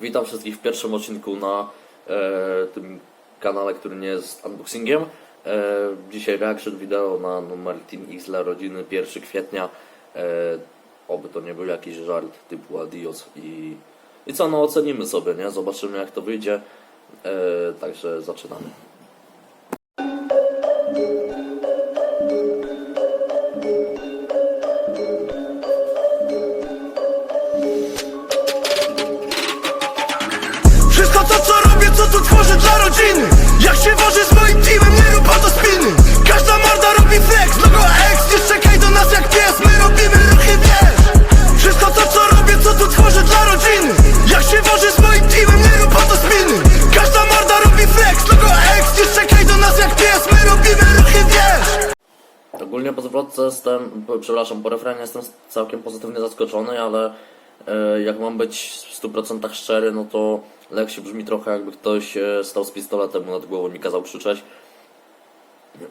Witam wszystkich w pierwszym odcinku na e, tym kanale, który nie jest unboxingiem. E, dzisiaj reaction wideo na numer Team X dla rodziny 1 kwietnia. E, oby to nie był jakiś żart typu adios i, i co, no ocenimy sobie, nie? Zobaczymy jak to wyjdzie. E, także zaczynamy. Wszystko to co robię, co tu tworzę dla rodziny? Jak się wożę z moim teamem, nie rób to spiny. Każda morda robi flex, logo X Nie czekaj do nas jak pies, my robimy ruchy, wiesz? Wszystko to co robię, co tu tworzę dla rodziny? Jak się wożę z moim teamem, nie rób to spiny. Każda morda robi flex, logo X Nie czekaj do nas jak pies, my robimy ruchy, wiesz? Ogólnie po zwrotce jestem, przepraszam, po refrenie jestem całkiem pozytywnie zaskoczony, ale e, jak mam być w 100% szczery, no to Lexi brzmi trochę jakby ktoś e, stał z pistoletem nad głową i kazał krzyczeć.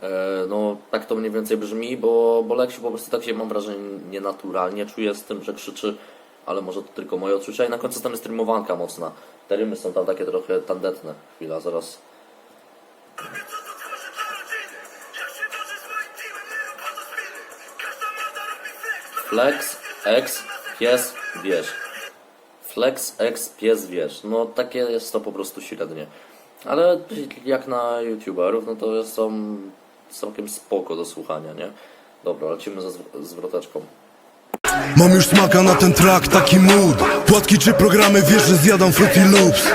E, no tak to mniej więcej brzmi, bo, bo Lexi po prostu tak się mam wrażenie nienaturalnie czuje z tym, że krzyczy, ale może to tylko moje odczucia i na końcu tam jest rymowanka mocna. Te rymy są tam takie trochę tandetne. Chwila, zaraz Flex, X, pies, wiesz. Flex, X, pies, wiesz. No takie jest to po prostu średnie. Ale jak na youtuberów, no to są całkiem spoko do słuchania, nie? Dobra, lecimy ze zw- zwroteczką. Mam już smaka na ten track, taki mood Płatki czy programy, wiesz, że zjadam Fruity Loops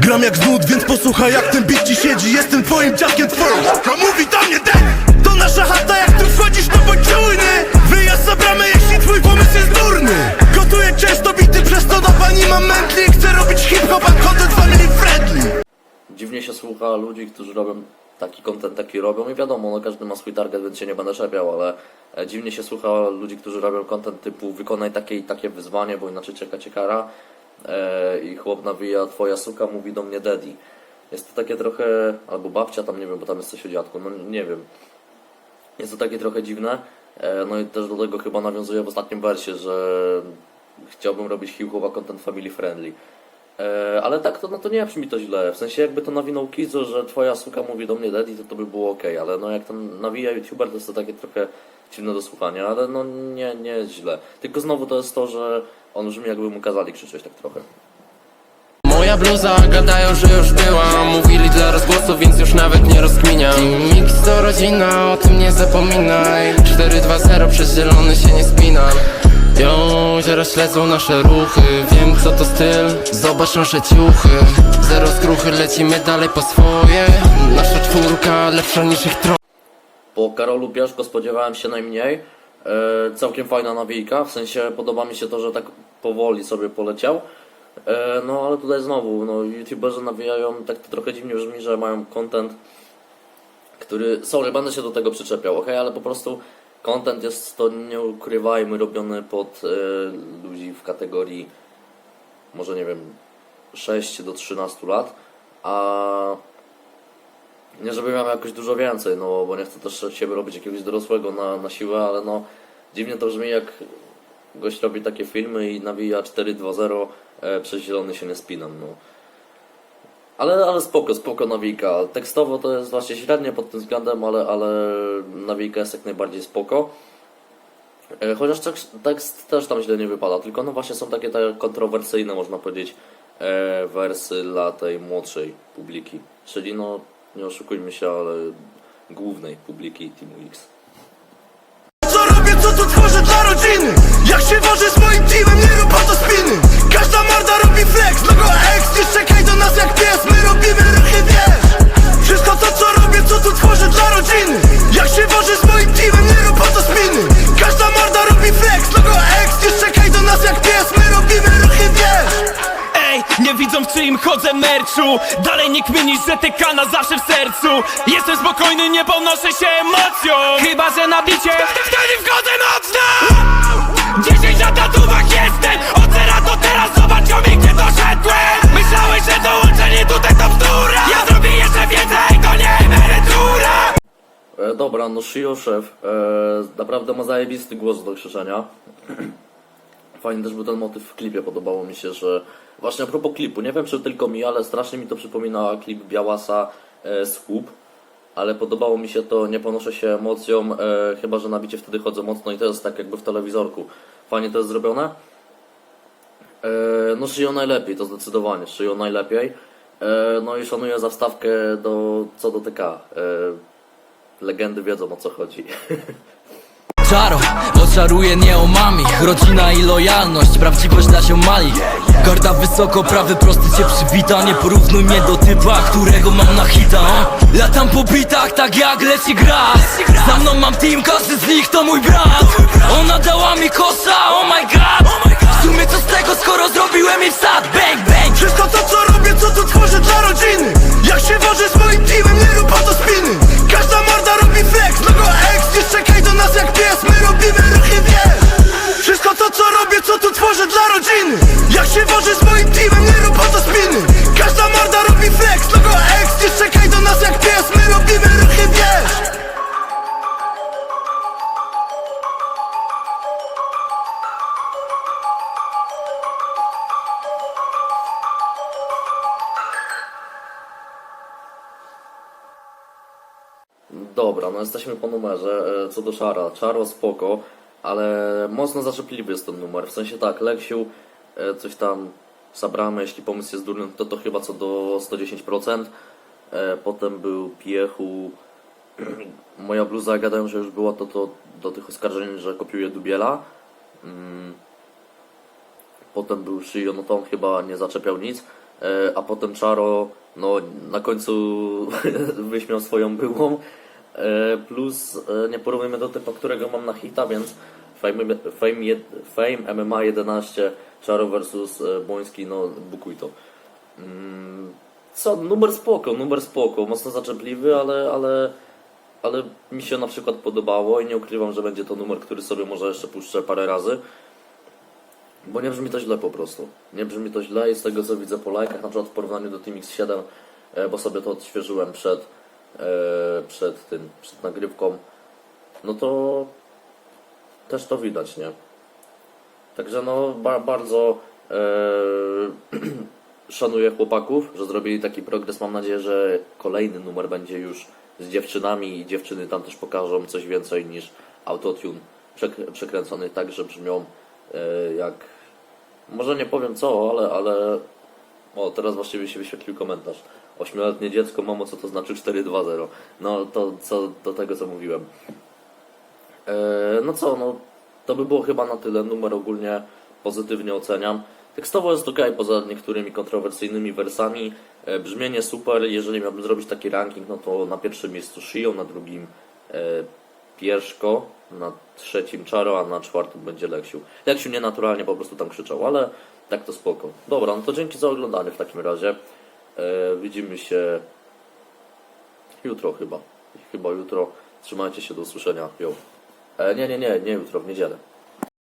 Gram jak znud, więc posłuchaj jak ten beat ci siedzi Jestem twoim dziadkiem twoją ludzi, którzy robią taki content, taki robią i wiadomo, no każdy ma swój target, więc się nie będę czepiał, ale e, dziwnie się słucha ludzi, którzy robią content typu wykonaj takie i takie wyzwanie, bo inaczej czeka cię kara e, i chłop nawija, twoja suka mówi do mnie daddy. Jest to takie trochę, albo babcia tam, nie wiem, bo tam jest coś o dziadku, no nie wiem. Jest to takie trochę dziwne, e, no i też do tego chyba nawiązuje w ostatnim wersie, że chciałbym robić hip-hopa content family friendly. E, ale tak, to, no to nie brzmi to źle. W sensie jakby to nawinął Kizo, że twoja suka mówi do mnie daddy, to to by było ok, ale no jak tam nawija youtuber, to jest to takie trochę dziwne do słuchania, ale no nie, nie jest źle. Tylko znowu to jest to, że on brzmi jakby mu kazali krzyczeć tak trochę. Moja bluza gadają, że już była Mówili dla rozgłosu, więc już nawet nie rozkminiam Mix to rodzina, o tym nie zapominaj 4-2-0 przez zielony się nie spinam Ją, teraz śledzą nasze ruchy. Wiem co to styl, zobacz nasze ciuchy. Zero skruchy, lecimy dalej po swoje. Nasza czwórka lepsza niż ich Po Karolu Piaszko spodziewałem się najmniej. E, całkiem fajna nawijka, w sensie podoba mi się to, że tak powoli sobie poleciał. E, no ale tutaj znowu, no youtuberzy nawijają, tak to trochę dziwnie brzmi, że mają content, który, sorry, będę się do tego przyczepiał, ok, ale po prostu content jest, to nie ukrywajmy, robiony pod e, ludzi w kategorii, może nie wiem, 6 do 13 lat, a nie żeby miał jakoś dużo więcej, no bo nie chcę też siebie robić jakiegoś dorosłego na, na siłę, ale no dziwnie to brzmi jak gość robi takie filmy i nawija 4-2-0, e, przez zielony się nie spinam, no. Ale, ale spoko, spoko nawijka. Tekstowo to jest właśnie średnie pod tym względem, ale, ale nawijka jest jak najbardziej spoko. E, Chociaż tekst, tekst też tam źle nie wypada, tylko no właśnie są takie te kontrowersyjne, można powiedzieć, e, wersy dla tej młodszej publiki. Czyli no, nie oszukujmy się, ale głównej publiki Teamu X. Co robię, co tu tworzę dla rodziny Jak się wożę z moim teamem, nie rób to chodzę merczu. Dalej nie kminisz, że TK na zawsze w sercu. Jestem spokojny, nie ponoszę się emocją Chyba, że na bicie. Wtedy wchodzę mocno 10 na tatuwach jestem. Od zera do teraz zobaczą mi gdzie doszedłem. Myślałeś, że dołączenie tutaj to bzdura. Ja zrobię jeszcze więcej, to nie emerytura. E, dobra, no Shio Szef. E, naprawdę ma zajebisty głos do krzyczenia. Fajny też był ten motyw w klipie, podobało mi się, że właśnie a propos klipu, nie wiem czy tylko mi, ale strasznie mi to przypomina klip Białasa e, z Hub, ale podobało mi się to, nie ponoszę się emocją, e, chyba że na bicie wtedy chodzę mocno i to jest tak jakby w telewizorku. Fajnie to jest zrobione. E, no szyją najlepiej, to zdecydowanie, szyją najlepiej. E, no i szanuję za wstawkę do, co dotyka. E, legendy wiedzą o co chodzi. Czaro, oczaruje nie omami Rodzina i lojalność, prawdziwość się mali. Garda wysoko, prawy prosty cię przywita. Nie porównuj mnie do typa, którego mam na hita o? Latam po bitach, tak jak leci gra Za mną mam team, każdy z nich to mój brat. Ona dała mi kosza, oh my god. W sumie co z tego, skoro zrobiłem jej wsad Bang, bang. Wszystko to co robię, co tu tworzę dla rodziny Dobra, no jesteśmy po numerze. E, Co do Czara, Czaro spoko, ale mocno zaczepliwy jest ten numer. W sensie tak, Leksiu, e, coś tam zabramy, jeśli pomysł jest durny, to to chyba co do 110%. E, Potem był Piechu, moja bluza, gadają, że już była to, to do tych oskarżeń, że kopiuje Dubiela. Mm. Potem był Shio, no to on chyba nie zaczepiał nic. A potem Czaro, no na końcu wyśmiał swoją byłą. E, Plus e, nie porównujmy do typu, którego mam na hita, więc Fame, Fame, Fame MMA 11, Czaro versus e, Boński, no bukuj to. Mm, Co, numer spoko, numer spoko, mocno zaczepliwy, ale, ale, ale mi się na przykład podobało i nie ukrywam, że będzie to numer, który sobie może jeszcze puszczę parę razy. Bo nie brzmi to źle po prostu. Nie brzmi to źle i z tego co widzę po lajkach, na przykład w porównaniu do Team X7, e, bo sobie to odświeżyłem przed, przed tym, przed nagrywką, no to też to widać, nie? Także no ba bardzo e, szanuję chłopaków, że zrobili taki progres. Mam nadzieję, że kolejny numer będzie już z dziewczynami i dziewczyny tam też pokażą coś więcej niż autotune przek- przekręcony tak, że brzmią e, jak może nie powiem co, ale, ale o, teraz właściwie się wyświetlił komentarz. Ośmioletnie dziecko, mamo, co to znaczy 4-2-0? No, to co do tego, co mówiłem. E, no co, no, to by było chyba na tyle. Numer ogólnie pozytywnie oceniam. Tekstowo jest ok, poza niektórymi kontrowersyjnymi wersami. E, brzmienie super. Jeżeli miałbym zrobić taki ranking, no to na pierwszym miejscu Shio, na drugim e, na trzecim Czaro, a na czwartym będzie Leksiu. Leksiu nienaturalnie po prostu tam krzyczał, ale tak to spoko. Dobra, no to dzięki za oglądanie w takim razie. E, widzimy się jutro chyba. Chyba jutro. Trzymajcie się do usłyszenia. Jo. E, nie, nie, nie, nie jutro, w niedzielę.